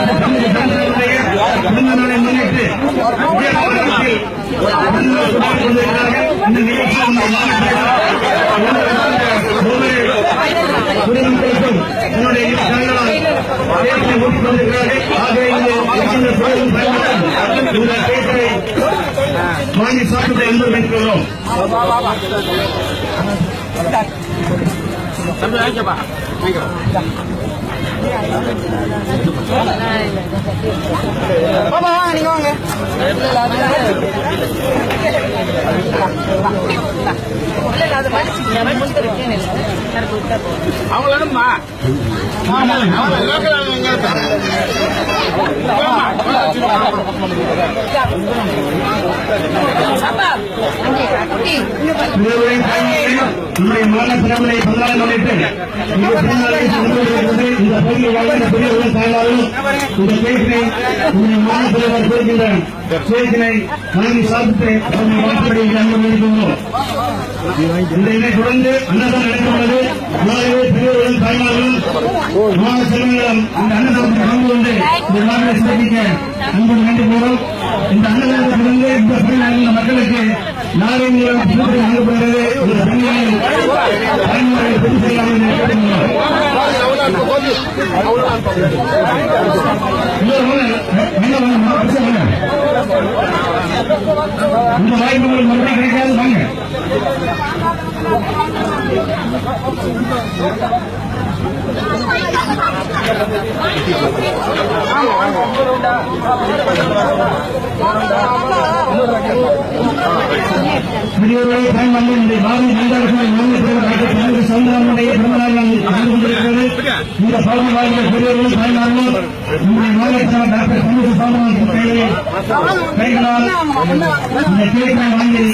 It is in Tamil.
டாக்டர் சண்முக சந்திரனுடைய பிறந்த நாளை முன்னிட்டு பாப்பா வாங்க நீங்க வாங்க. அவங்களோடமா திருவள்ளுவரின் தாய்மையையும் நம்முடைய மாநில பிரதமரை பதினாறு முன்னிட்டு இந்த பிறந்தநாளை கொண்டாடுகிறது. இந்த பகுதியில் வாழ்கின்ற பெரியவர்கள் தாய்மார்களும் இந்த பேச்சினை மாநில தலைவர் பேச்சினை அவர்கள் அன்பு இந்த தொடர்ந்து அன்னதானம் நாளையே மாநில இந்த அன்னதானத்தை கலந்து கொண்டு இந்த நாட்டை சிறப்பிக்க இந்த அன்னதானத்தை தொடர்ந்து இந்த மக்களுக்கு நாளை மூலம் திருப்பதி வழங்கப்படுகிறது இந்த பணியை மறுபடியும் கிடைக்காது வாங்க பெரியவர்களே தாய்மார்கள் இந்த பாரதிய ஜனதா கட்சியின் மாநில தலைவர் டாக்டர் சண்முக சவுந்தரனுடைய பிறந்தநாள் நடந்து கொண்டிருக்கிறது இந்த பகுதி வாழ்கிற பெரியவர்களும் தாய்மார்களும் நம்முடைய மாநில தலைவர் டாக்டர் சண்முக சவுந்தரன் கைகளில் கைகளால் இந்த கேக்கை வாங்கி